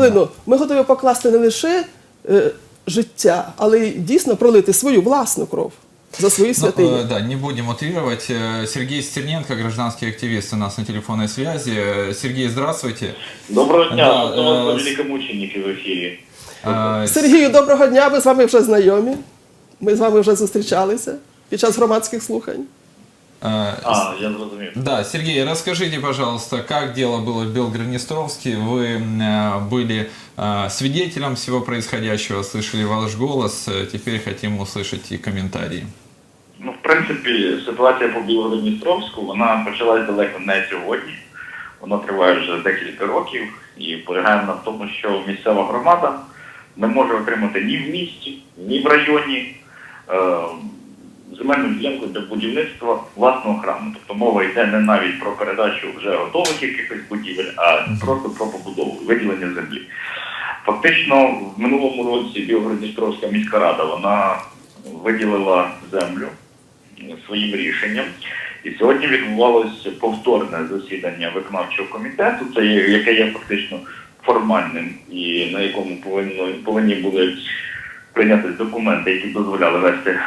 Хвилину, ми готові покласти не лише е, життя, але й дійсно пролити свою власну кров за свої Ну, святині. э, да, не будем утрировать. Э, Сергей Стерненко, гражданский активист, у нас на телефонной связи. Э, Сергей, здравствуйте. Доброго дня, Да, да, е, великомученики в ефірі. Э, Сергію, доброго дня. Ми з вами вже знайомі. Ми з вами вже зустрічалися під час громадських слухань. э, А, я зрозумів. Да, Сергей, расскажите, пожалуйста, как дело было в Белгороднестровске? Вы м, э, были э, свидетелем всего происходящего, слышали ваш голос. Э, Теперь хотим услышать и комментарии. Ну, в принципі, ситуація по Білгородністровську, вона почалась далеко не сьогодні. Вона триває вже декілька років і полягає на тому, що місцева громада не може отримати ні в місті, ні в районі е, Земельну ділянку для будівництва власного храму. Тобто мова йде не навіть про передачу вже готових якихось будівель, а просто про побудову, виділення землі. Фактично, в минулому році Білгород-Дністровська міська рада вона виділила землю своїм рішенням. І сьогодні відбувалося повторне засідання виконавчого комітету, це є, яке є фактично формальним і на якому повинно, повинні були прийнятися документи, які дозволяли вести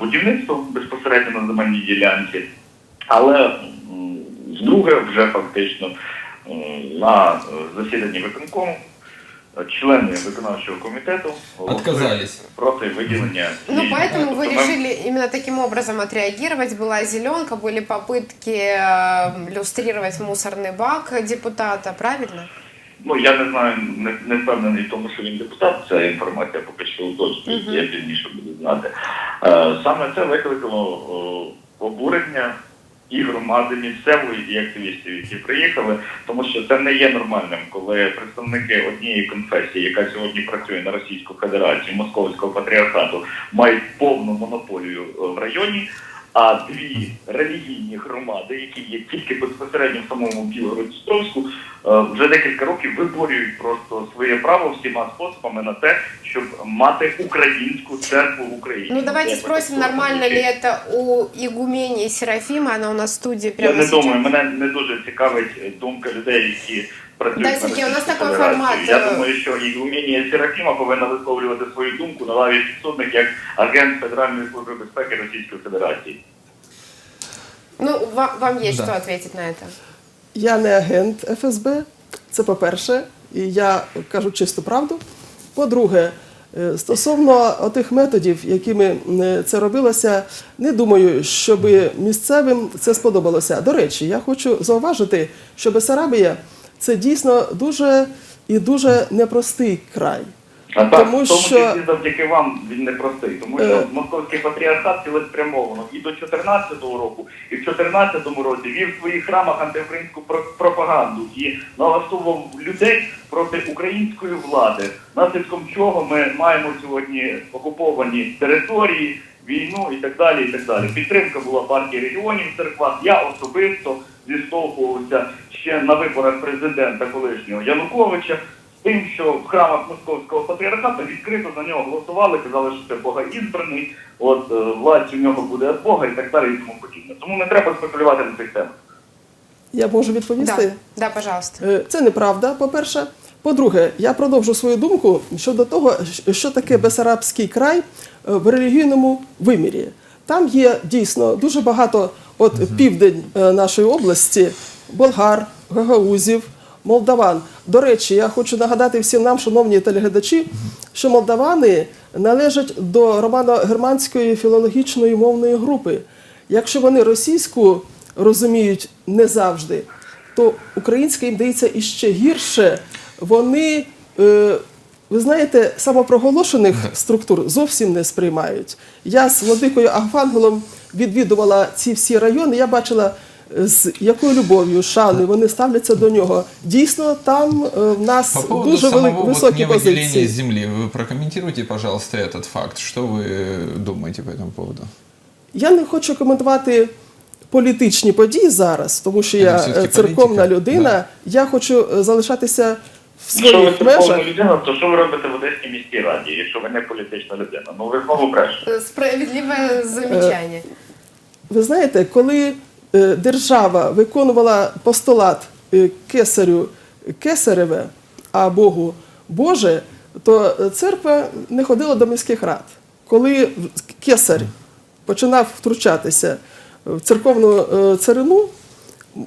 будівництво безпосередньо на земельній ділянці. Але м, вдруге вже фактично м, на е, засіданні виконкому е, члени виконавчого комітету голосують Отказались. проти виділення. Ну, цієї поэтому землі. вы Тобто ми- решили именно таким образом отреагировать. Была зеленка, были попытки э, люстрировать мусорный бак депутата, правильно? Ну, я не знаю, не, не впевнений в тому, що він депутат, ця інформація поки що уточнюється, Мгм. я пізніше буду знати. Е, саме це викликало обурення і громади місцевої, і активістів, які приїхали, тому що це не є нормальним, коли представники однієї конфесії, яка сьогодні працює на Російську Федерацію, Московського патріархату, мають повну монополію е, в районі. А дві релігійні громади, які є тільки безпосередньо в самому Білгород-Дністровську, е, вже декілька років виборюють просто своє право всіма способами на те, щоб мати українську церкву в Україні. Ну, давайте Це спросим, просто нормально ли это у игумении Серафима, она у нас в студии Я прямо не думаю, мене не дуже цікавить думка людей, які працюють Да, на Сергій, у нас такий формат, Я е, думаю, що і уміння Серафіма повинна висловлювати свою думку на лаві підсудних як агент Федеральної служби безпеки Російської Федерації. Ну, вам, вам есть Да. что ответить на это? Я не агент ФСБ, це по-перше, і я кажу чисту правду. По-друге, е, стосовно тих методів, якими е, це робилося, не думаю, щоб місцевим це сподобалося. До речі, я хочу зауважити, що Бесарабія це дійсно дуже і дуже непростий край. А так, Тому що- числі завдяки вам він непростий, тому що Е. московський патріархат цілеспрямовано і до 14-го року, і в 14-му році вів в своїх храмах антиукраїнську про- пропаганду і налаштовував людей проти української влади, наслідком чого ми маємо сьогодні окуповані території, війну і так далі. І так далі. Підтримка була партії регіонів в церквах. Я особисто зіштовхувався ще на виборах президента колишнього Януковича з тим, що в храмах московського патріархату відкрито за нього голосували, казали, що це богоізбраний, от е, власть у нього буде від Бога і так далі, і тому подібне. Тому не треба спекулювати на цих темах. Я можу відповісти? Да, да, пожалуйста. Е, Це неправда, по-перше. По-друге, я продовжу свою думку щодо того, що таке Бесарабський край е, в релігійному вимірі. Там є дійсно дуже багато, от південь е, нашої області, болгар, гагаузів, молдаван. До речі, я хочу нагадати всім нам, шановні телеглядачі, що молдавани належать до романо-германської філологічної мовної групи. Якщо вони російську розуміють не завжди, то українська їм дається іще гірше. Вони, е, ви знаєте, самопроголошених структур зовсім не сприймають. Я з владикою Афангелом відвідувала ці всі райони. Я бачила, е, з якою любов'ю, шаною вони ставляться до нього. Дійсно, там е, в нас По поводу дуже вели- самого вот високі невыделения позиції. земли, вы прокомментируйте, пожалуйста, этот факт. Что вы думаете по этому поводу? Я не хочу коментувати політичні події зараз, тому що Це я все-таки е, церковна політика, людина. да. Я хочу е, залишатися в Якщо ви межах. людина, то що ви робите в Одеській міській раді, якщо ви не політична людина? Ну ви знову брешете. Э, Справедливое замечание. Ви знаєте, коли е, держава виконувала постулат е, кесарю Кесареве, а Богу Боже, то е, церква не ходила до міських рад. Коли кесар починав втручатися в церковну е, царину,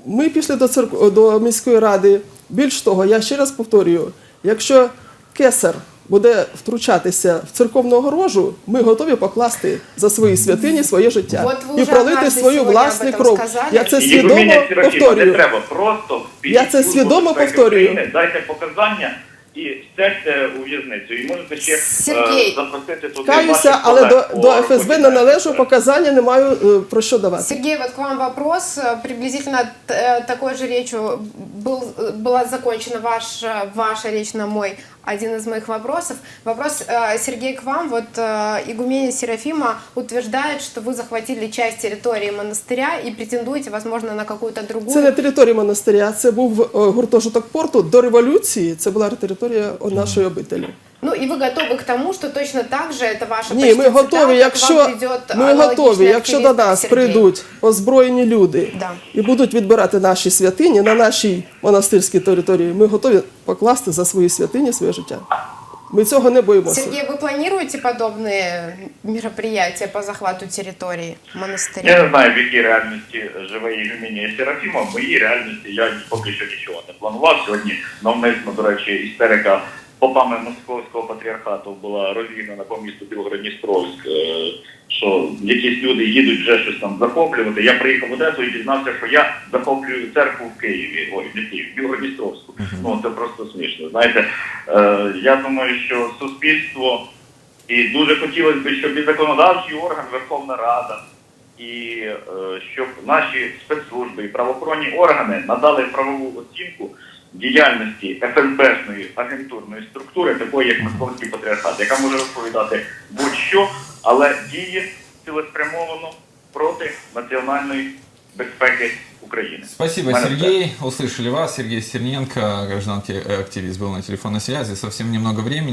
ми пішли до, церк... до міської ради. Більш того, я ще раз повторюю: якщо кесар буде втручатися в церковну огорожу, ми готові покласти за свої святині своє життя і пролити свою власну кров. Я це свідомо повторюю. Не треба просто Я це свідомо повторюю. Дайте показання і сядьте у в'язницю. І можете ще Сергій, е, запросити туди Каюся, ваших але колег до, по до роботі ФСБ не належу, на показання не маю е, про що давати. Сергей, вот к вам вопрос. Э, Приблизительно т- э, такой же речью был, э, была закончена ваша, ваша речь на мой один из моих вопросов. Вопрос, э, Сергей, к вам. Вот э, игуменя Серафима утверждает, что вы захватили часть территории монастыря и претендуете, возможно, на какую-то другую. Це не територія монастиря, це був е, гуртожиток порту. До революції це була територія нашої обителі. Ну и вы готовы к тому, что точно так же это ваша Ні, почти ми цитата, готові, к вам якщо придет ми аналогичный готові, якщо до активист, как нас Сергей. прийдуть озброєні люди Да. і будуть відбирати наші святині на нашій монастирській території, ми готові покласти за свої святині своє життя. Ми цього не боїмося. Сергей, вы планируете подобные мероприятия по захвату территории монастыря? Я не знаю, в якій реальності живе Єгумінія Серафіма. В моїй реальності я поки що нічого не планував. Сьогодні навмисно, до речі, істерика попами Московського патріархату була розігнана по місту Білгород-Дністровськ, е, що якісь люди їдуть вже щось там захоплювати. Я приїхав в Одесу і дізнався, що я захоплюю церкву в Києві. Ой, не в Києві, в Білгород-Дністровську. Ну це просто смішно. Знаєте, е, я думаю, що суспільство і дуже хотілося б, щоб і законодавчий орган Верховна Рада, і е, щоб наші спецслужби і правоохоронні органи надали правову оцінку діяльності ФСБшної агентурної структури, такої як Московський патріархат, яка може розповідати будь-що, але діє цілеспрямовано проти національної безпеки України. Спасибо, мене Сергей. Услышали вас. Сергей Стерненко, гражданский активист, был на телефонной связи. Совсем немного времени.